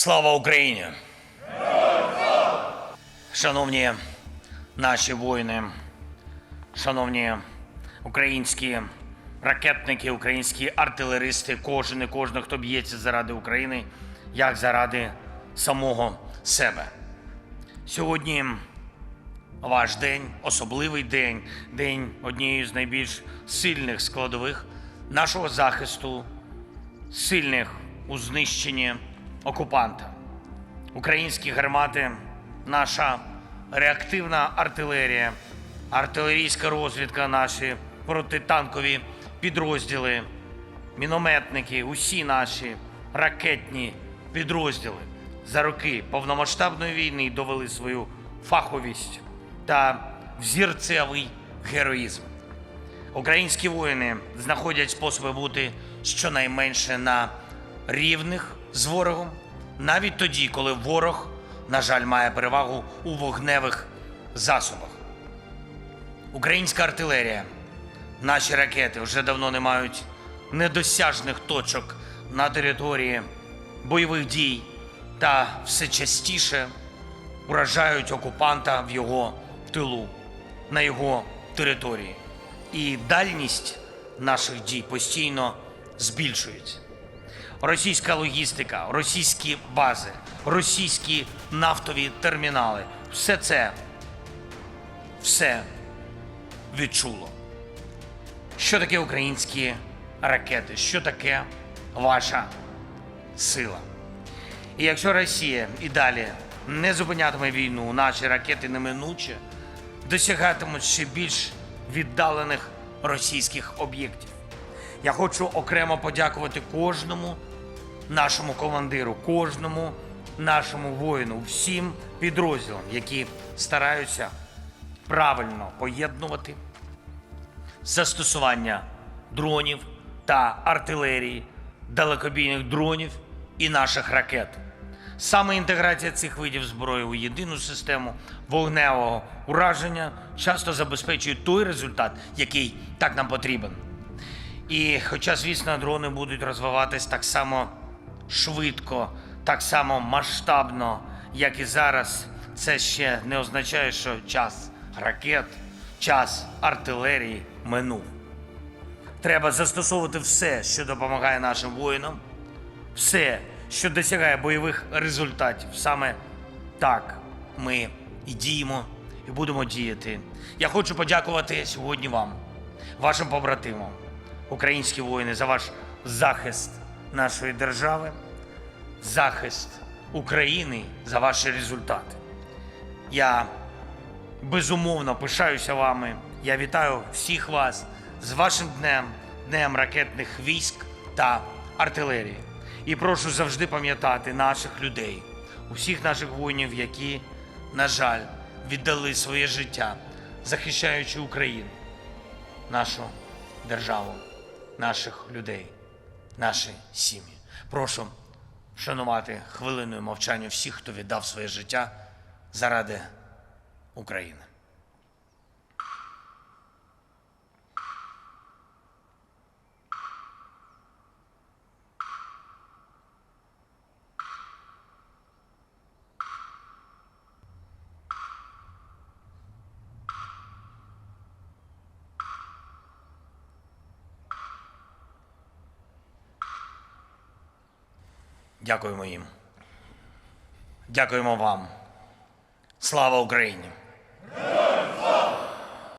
Слава Україні! Шановні наші воїни, шановні українські ракетники, українські артилеристи, кожен і кожна, хто б'ється заради України, як заради самого себе. Сьогодні ваш день, особливий день, день однієї з найбільш сильних складових нашого захисту, сильних у знищенні окупанта. Українські гармати, наша реактивна артилерія, артилерійська розвідка, наші протитанкові підрозділи, мінометники, усі наші ракетні підрозділи за роки повномасштабної війни довели свою фаховість та взірцевий героїзм. Українські воїни знаходять способи бути щонайменше на рівних з ворогом, навіть тоді, коли ворог, на жаль, має перевагу у вогневих засобах. Українська артилерія, наші ракети вже давно не мають недосяжних точок на території бойових дій та все частіше уражають окупанта в його тилу, на його території. І дальність наших дій постійно збільшується. Російська логістика, російські бази, російські нафтові термінали все це все відчуло. Що таке українські ракети? Що таке ваша сила? І якщо Росія і далі не зупинятиме війну, наші ракети неминуче досягатимуть ще більш віддалених російських об'єктів. Я хочу окремо подякувати кожному нашому командиру, кожному нашому воїну, всім підрозділам, які стараються правильно поєднувати застосування дронів та артилерії, далекобійних дронів і наших ракет. Саме інтеграція цих видів зброї у єдину систему вогневого ураження часто забезпечує той результат, який так нам потрібен. І хоча, звісно, дрони будуть розвиватись так само швидко, так само масштабно, як і зараз, це ще не означає, що час ракет, час артилерії минув. Треба застосовувати все, що допомагає нашим воїнам, все, що досягає бойових результатів. Саме так ми і діємо, і будемо діяти. Я хочу подякувати сьогодні вам, вашим побратимам, українські воїни, за ваш захист нашої держави, захист України за ваші результати. Я безумовно пишаюся вами. Я вітаю всіх вас з вашим днем, днем ракетних військ та артилерії. І прошу завжди пам'ятати наших людей, усіх наших воїнів, які, на жаль, віддали своє життя, захищаючи Україну, нашу державу, наших людей, наші сім'ї. Прошу вшанувати хвилиною мовчання всіх, хто віддав своє життя заради України. Дякуємо їм. Дякуємо вам. Слава Україні!